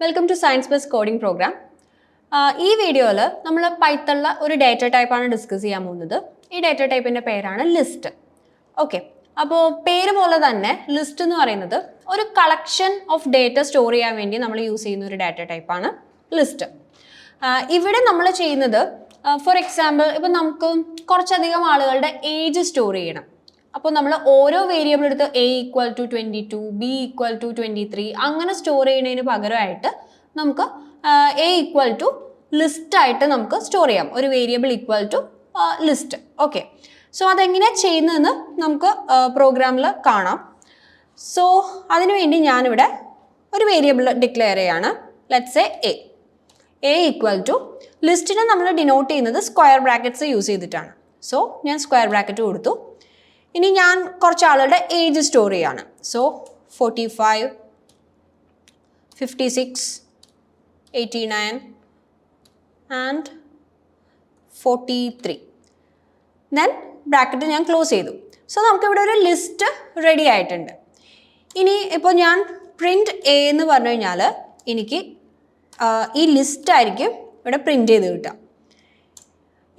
Welcome to science bus coding program ഈ വീഡിയോയിൽ നമ്മൾ പൈത്തുള്ള ഒരു ഡേറ്റ ടൈപ്പാണ് ഡിസ്കസ് ചെയ്യാൻ പോകുന്നത്. ഈ ഡേറ്റ ടൈപ്പിന്റെ പേരാണ് ലിസ്റ്റ് ഓക്കെ അപ്പോൾ പേര് പോലെ തന്നെ ലിസ്റ്റ് എന്ന് പറയുന്നത് ഒരു കളക്ഷൻ ഓഫ് ഡേറ്റ സ്റ്റോർ ചെയ്യാൻ വേണ്ടി നമ്മൾ യൂസ് ചെയ്യുന്ന ഒരു ഡേറ്റ ടൈപ്പാണ് ലിസ്റ്റ് ഇവിടെ നമ്മൾ ചെയ്യുന്നത് ഫോർ എക്സാമ്പിൾ ഇപ്പം നമുക്ക് കുറച്ചധികം ആളുകളുടെ ഏജ് സ്റ്റോർ ചെയ്യണം. അപ്പോൾ നമ്മൾ ഓരോ വേരിയബിൾ എടുത്ത് A equal to twenty two B equal to twenty three അങ്ങനെ സ്റ്റോർ ചെയ്യുന്നതിന് പകരമായിട്ട് നമുക്ക് എ ഈക്വൽ ടു ലിസ്റ്റ് ആയിട്ട് നമുക്ക് സ്റ്റോർ ചെയ്യാം. ഒരു variable equal to list okay so അതെങ്ങനെ ചെയ്യുന്നതെന്ന് നമുക്ക് പ്രോഗ്രാമിൽ കാണാം. സോ അതിനുവേണ്ടി ഞാനിവിടെ ഒരു വേരിയബിൾ ഡിക്ലെയർ ചെയ്യാണ്. Let's A A A equal to ലിസ്റ്റിനെ നമ്മൾ ഡിനോട്ട് ചെയ്യുന്നത് സ്ക്വയർ ബ്രാക്കറ്റ്സ് യൂസ് ചെയ്തിട്ടാണ്. സോ ഞാൻ സ്ക്വയർ ബ്രാക്കറ്റ് കൊടുത്തു. ഇനി ഞാൻ കുറച്ച് ആളുകളുടെ ഏജ് സ്റ്റോറിയാണ് so forty five fifty six eighty nine and forty three then bracket ഞാൻ ക്ലോസ് ചെയ്തു. സോ നമുക്കിവിടെ ഒരു ലിസ്റ്റ് റെഡി ആയിട്ടുണ്ട്. ഇനി ഇപ്പോൾ ഞാൻ പ്രിന്റ് എ എന്ന് പറഞ്ഞു കഴിഞ്ഞാൽ എനിക്ക് ഈ ലിസ്റ്റ് ആയിരിക്കും ഇവിടെ പ്രിന്റ് ചെയ്ത് കിട്ടുക.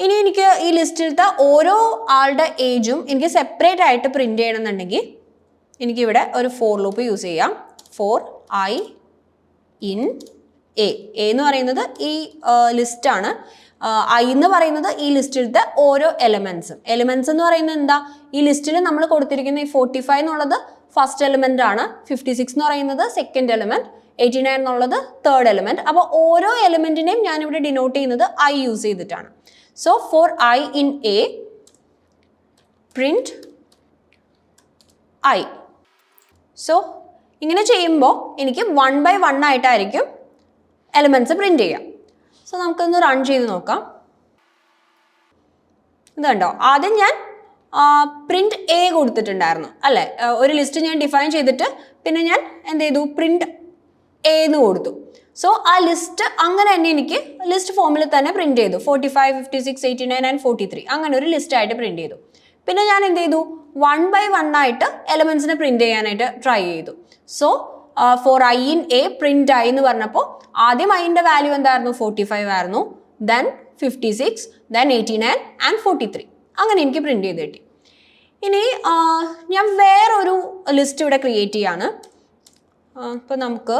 ഇനി എനിക്ക് ഈ ലിസ്റ്റിലത്തെ ഓരോ ആളുടെ ഏജും എനിക്ക് സെപ്പറേറ്റ് ആയിട്ട് പ്രിന്റ് ചെയ്യണമെന്നുണ്ടെങ്കിൽ എനിക്കിവിടെ ഒരു ഫോർ ലൂപ്പ് യൂസ് ചെയ്യാം. ഫോർ ഐ ഇൻ എ എന്ന് പറയുന്നത് ഈ ലിസ്റ്റാണ് ഐ എന്ന് പറയുന്നത് ഈ ലിസ്റ്റിലത്തെ ഓരോ എലമെന്റ്സും എലമെന്റ്സ് എന്ന് പറയുന്നത് എന്താ? ഈ ലിസ്റ്റിൽ നമ്മൾ കൊടുത്തിരിക്കുന്ന ഈ ഫോർട്ടി ഫൈവ് എന്നുള്ളത് ഫസ്റ്റ് എലമെന്റ് ആണ്. ഫിഫ്റ്റി സിക്സ് എന്ന് പറയുന്നത് സെക്കൻഡ് എലമെന്റ് എയ്റ്റി നയൻ എന്നുള്ളത് തേർഡ് എലമെന്റ് അപ്പോൾ ഓരോ എലമെന്റിനെയും ഞാനിവിടെ ഡിനോട്ട് ചെയ്യുന്നത് ഐ യൂസ് ചെയ്തിട്ടാണ്. So for i in A, print i. So ഇങ്ങനെ ചെയ്യുമ്പോൾ എനിക്ക് വൺ ബൈ വൺ ആയിട്ടായിരിക്കും എലമെന്റ്സ് പ്രിന്റ് ചെയ്യാം. സോ നമുക്കൊന്ന് റൺ ചെയ്ത് നോക്കാം. ഇത് കണ്ടോ? ആദ്യം ഞാൻ പ്രിന്റ് എ കൊടുത്തിട്ടുണ്ടായിരുന്നു. അല്ലേ? ഒരു ലിസ്റ്റ് ഞാൻ ഡിഫൈൻ ചെയ്തിട്ട് പിന്നെ ഞാൻ എന്ത് ചെയ്തു? പ്രിന്റ് എന്ന് കൊടുത്തു. സോ ആ ലിസ്റ്റ് അങ്ങനെ തന്നെ എനിക്ക് ലിസ്റ്റ് ഫോമിൽ തന്നെ പ്രിന്റ് ചെയ്തു. Forty five fifty six eighty nine and forty three അങ്ങനെ ഒരു ലിസ്റ്റ് ആയിട്ട് പ്രിന്റ് ചെയ്തു. പിന്നെ ഞാൻ എന്ത് ചെയ്തു? വൺ ബൈ വൺ ആയിട്ട് എലമെന്റ്സിനെ പ്രിന്റ് ചെയ്യാനായിട്ട് ട്രൈ ചെയ്തു. So for I in A print I എന്ന് പറഞ്ഞപ്പോൾ ആദ്യം ഐന്റെ വാല്യൂ എന്തായിരുന്നു? ഫോർട്ടി ഫൈവ് ആയിരുന്നു. Then fifty six then eighty nine and forty three അങ്ങനെ എനിക്ക് പ്രിന്റ് ചെയ്ത് കിട്ടി. ഇനി ഞാൻ വേറൊരു ലിസ്റ്റ് ഇവിടെ ക്രിയേറ്റ് ചെയ്യാണ്. അപ്പോൾ നമുക്ക്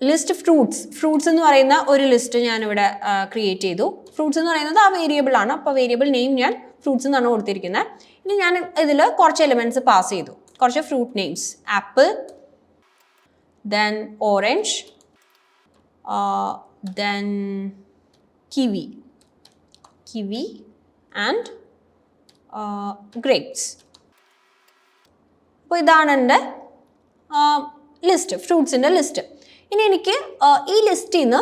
ലിസ്റ്റ് ഫ്രൂട്ട്സ് ഫ്രൂട്ട്സ് എന്ന് പറയുന്ന ഒരു ലിസ്റ്റ് ഞാനിവിടെ ക്രിയേറ്റ് ചെയ്തു. ഫ്രൂട്ട്സ് എന്ന് പറയുന്നത് ആ വേരിയബിൾ ആണ്. അപ്പോൾ വേരിയബിൾ നെയിം ഞാൻ ഫ്രൂട്ട്സ് എന്നാണ് കൊടുത്തിരിക്കുന്നത് ഇനി ഞാൻ ഇതിൽ കുറച്ച് എലിമെന്റ്സ് പാസ് ചെയ്തു. കുറച്ച് fruit names apple then orange then kiwi kiwi and grapes അപ്പോൾ ഇതാണ് എന്റെ ലിസ്റ്റ് ഫ്രൂട്ട്സിന്റെ ലിസ്റ്റ് ഇനി എനിക്ക് ഈ ലിസ്റ്റിൽ നിന്ന്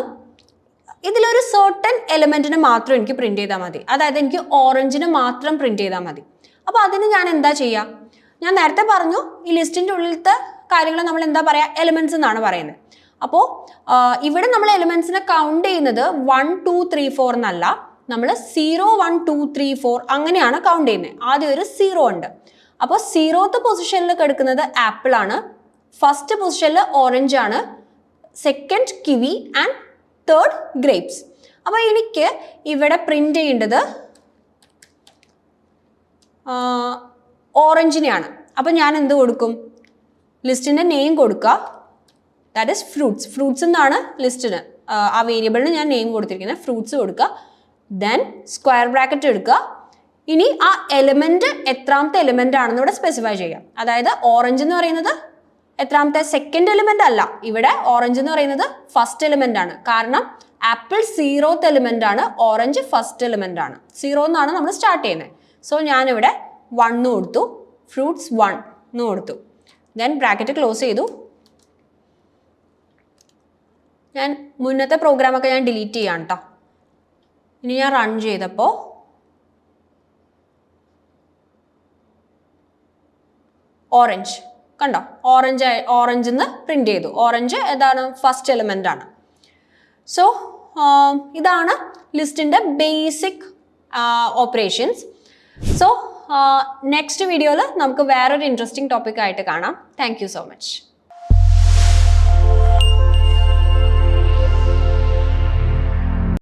ഇതിലൊരു സർട്ടൻ എലമെന്റിന് മാത്രം എനിക്ക് പ്രിന്റ് ചെയ്താൽ മതി. അതായത് എനിക്ക് ഓറഞ്ചിന് മാത്രം പ്രിന്റ് ചെയ്താൽ മതി. അപ്പോൾ അതിന് ഞാൻ എന്താ ചെയ്യുക ഞാൻ നേരത്തെ പറഞ്ഞു ഈ ലിസ്റ്റിന്റെ ഉള്ളിലത്തെ കാര്യങ്ങൾ നമ്മൾ എന്താ പറയുക എലമെൻസ് എന്നാണ് പറയുന്നത്. അപ്പോൾ ഇവിടെ നമ്മൾ എലമെൻസിനെ കൗണ്ട് ചെയ്യുന്നത് വൺ ടു ത്രീ ഫോർ എന്നല്ല. നമ്മൾ zero one two three four അങ്ങനെയാണ് കൗണ്ട് ചെയ്യുന്നത്. ആദ്യം ഒരു സീറോ ഉണ്ട്. അപ്പോൾ സീറോത്ത് പൊസിഷനിൽ കിടക്കുന്നത് ആപ്പിളാണ് ഫസ്റ്റ് പൊസിഷനിൽ ഓറഞ്ച് ആണ്. Second kiwi and third grapes അപ്പോൾ എനിക്ക് ഇവിടെ പ്രിന്റ് ചെയ്യേണ്ടത് ഓറഞ്ചിനെയാണ് അപ്പോൾ ഞാൻ എന്ത് കൊടുക്കും? ലിസ്റ്റിന്റെ നെയിം കൊടുക്കുക. ദാറ്റ് ഇസ് ഫ്രൂട്ട്സ് ഫ്രൂട്ട്സ് എന്നാണ് ലിസ്റ്റിന് ആ വേരിയബിളിന് ഞാൻ നെയിം കൊടുത്തിരിക്കുന്നത്. ഫ്രൂട്ട്സ് കൊടുക്കുക. ദെൻ സ്ക്വയർ ബ്രാക്കറ്റ് എടുക്കുക. ഇനി ആ എലിമെന്റ് എത്രാമത്തെ എലമെന്റ് ആണെന്ന് ഇവിടെ സ്പെസിഫൈ ചെയ്യാം. അതായത് ഓറഞ്ച് എന്ന് പറയുന്നത് എത്രാമത്തെ സെക്കൻഡ് എലിമെന്റ് അല്ല. ഇവിടെ ഓറഞ്ച് എന്ന് പറയുന്നത് ഫസ്റ്റ് എലിമെന്റ് ആണ്. കാരണം ആപ്പിൾ സീറോത്ത് എലിമെന്റ് ആണ് ഓറഞ്ച് ഫസ്റ്റ് എലിമെന്റ് ആണ്. സീറോ എന്നാണ് നമ്മൾ സ്റ്റാർട്ട് ചെയ്യുന്നത് സോ ഞാനിവിടെ വൺ കൊടുത്തു. ഫ്രൂട്ട്സ് വൺ എന്ന് കൊടുത്തു. ദെൻ ബ്രാക്കറ്റ് ക്ലോസ് ചെയ്തു. ഞാൻ മുന്നത്തെ പ്രോഗ്രാമൊക്കെ ഞാൻ ഡിലീറ്റ് ചെയ്യാം കേട്ടോ ഇനി ഞാൻ റൺ ചെയ്തപ്പോൾ ഓറഞ്ച് കണ്ടോ? ഓറഞ്ച് ഓറഞ്ച് എന്ന് പ്രിന്റ് ചെയ്തു. ഓറഞ്ച് ഏതാണ്? ഫസ്റ്റ് എലിമെന്റ് ആണ്. സോ ഇതാണ് ലിസ്റ്റിന്റെ ബേസിക് ഓപ്പറേഷൻസ് സോ നെക്സ്റ്റ് വീഡിയോയിൽ നമുക്ക് വേറൊരു ഇൻട്രസ്റ്റിംഗ് ടോപ്പിക്കായിട്ട് കാണാം. Thank so much